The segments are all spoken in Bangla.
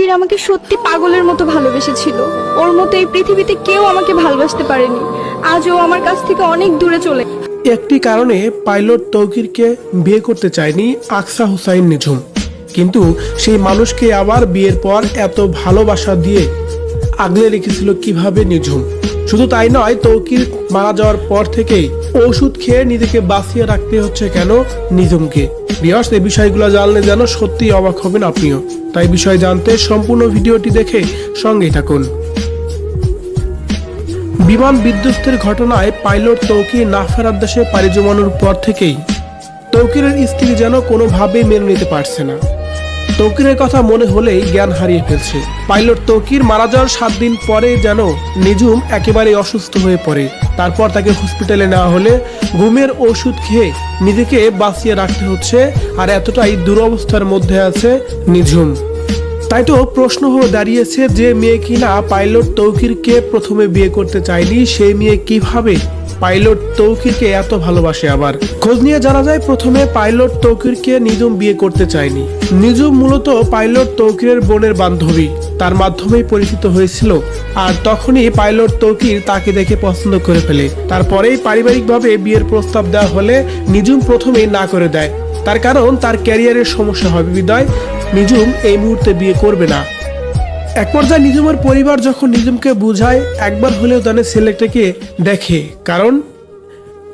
তৌকির আমাকে সত্যি পাগলের মতো ভালোবেসেছিল। ওর মতো এই পৃথিবীতে কেউ আমাকে ভালোবাসতে পারেনি। আজ ও আমার কাছ থেকে অনেক দূরে চলে একটি কারণে পাইলট তৌকিরকে বিয়ে করতে চায়নি আকসা হুসাইন নিঝুম। কিন্তু সেই মানুষকে আবার বিয়ের পর এত ভালোবাসা দিয়ে আগলে রেখেছিল কীভাবে নিঝুম। শুধু তাই নয়, তৌকির মারা যাওয়ার পর থেকেই ওষুধ খেয়ে নিজেকে বাঁচিয়ে রাখতে হচ্ছে কেন নিঝুমকে। বিয়স এই বিষয়গুলো জানলে যেন সত্যি অবাক হবেন আপনিও। তাই বিষয় জানতে সম্পূর্ণ ভিডিওটি দেখে সঙ্গেই থাকুন। বিমান বিধ্বস্তের ঘটনায় পাইলট তৌকির না ফেরার দেশে পাড়ি জমানোর পর থেকেই তৌকিরের স্ত্রী যেন কোনোভাবেই মেনে নিতে পারছে না। তৌকিরের কথা মনে হলেই জ্ঞান হারিয়ে ফেলছে। পাইলট তৌকির মারা যাওয়ার সাত দিন পরে যেন নিজুম একেবারে অসুস্থ হয়ে পড়ে। তারপর তাকে হসপিটালে নেওয়া হলে ঘুমের ওষুধ খেয়ে নিজেকে বাঁচিয়ে রাখতে হচ্ছে, আর এতটাই দুরবস্থার মধ্যে আছে নিঝুম। তাই তো প্রশ্ন হয়ে দাঁড়িয়েছে যে মেয়ে কিনা পাইলট তৌকিরকে প্রথমে বিয়ে করতে চায়নি, সেই মেয়ে কীভাবে পাইলট তৌকিরকে এত ভালোবাসে আবার। খোঁজ নিয়ে জানা যায় প্রথমে পাইলট তৌকিরকে নিজুম বিয়ে করতে চায়নি। নিজুম মূলত পাইলট তৌকিরের বোনের বান্ধবী। তার মাধ্যমেই পরিচিত হয়েছিল আর তখনই পাইলট তৌকির তাকে দেখে পছন্দ করে ফেলে। তারপরেই পারিবারিকভাবে বিয়ের প্রস্তাব দেওয়া হলে নিজুম প্রথমেই না করে দেয়। তার কারণ তার ক্যারিয়ারের সমস্যা হবে বিদায়। নিজুম এই মুহূর্তে বিয়ে করবে না। এক পর্যায়ে নিজুমের পরিবার যখন নিজুমকে বুঝায়, একবার হলেও তাদের ছেলেটাকে দেখে। কারণ,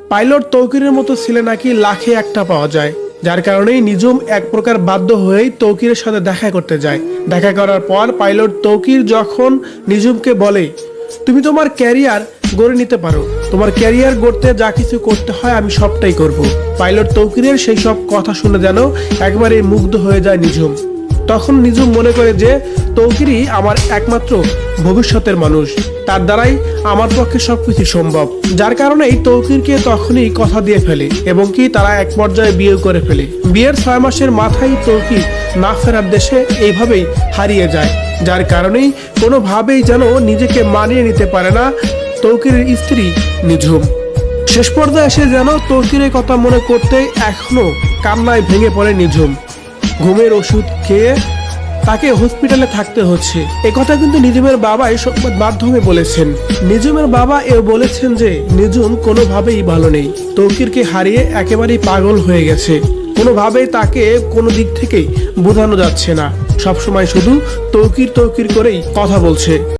পাইলট তৌকিরের মতো ছেলে নাকি লাখে একটা পাওয়া যায়। যার কারণেই নিজুম এক প্রকার বাধ্য হয়েই তৌকিরের সাথে দেখা করতে যায়। দেখা করার পর পাইলট তৌকির যখন নিজুমকে বলে, তুমি তোমার ক্যারিয়ার গড়ে নিতে পারো। তোমার ক্যারিয়ার গড়তে যা কিছু করতে হয় আমি সবটাই করব। পাইলট তৌকিরের সেই সব কথা শুনে যেন একবারে মুগ্ধ হয়ে যায় নিজুম। তখন নিজুম মনে করে যে তৌকিরই আমার একমাত্র ভবিষ্যতের মানুষ। তার দ্বারাই আমার পক্ষে সবকিছু সম্ভব। যার কারণে এই তৌকিরকে তখনই কথা দিয়ে ফেলে এবং কি তারা এক পর্যায়ে বিয়ে করে ফেলে। বিয়ের ছয় মাসের মাথায় তৌকির না ফেরার দেশে এইভাবেই হারিয়ে যায়। যার কারণেই কোনোভাবেই যেন নিজেকে মানিয়ে নিতে পারে না তৌকিরের স্ত্রী নিঝুম শেষ পর্যায়ে এসে যেন তৌকিরের কথা মনে করতে এখনও কান্নায় ভেঙে পড়ে নিঝুম ঘুমের ওষুধ খেয়ে তাকে হসপিটালে থাকতে হচ্ছে। কথা কিন্তু নিজুমের বাবাই সংবাদ মাধ্যমে বলেছেন। নিজুমের বাবা এ বলেছেন যে নিজুম কোনোভাবেই ভালো নেই। তৌকিরকে হারিয়ে একেবারেই পাগল হয়ে গেছে। কোনোভাবেই তাকে কোনো দিক থেকেই বোঝানো যাচ্ছে না। সবসময় শুধু তৌকির তৌকির করেই কথা বলছে।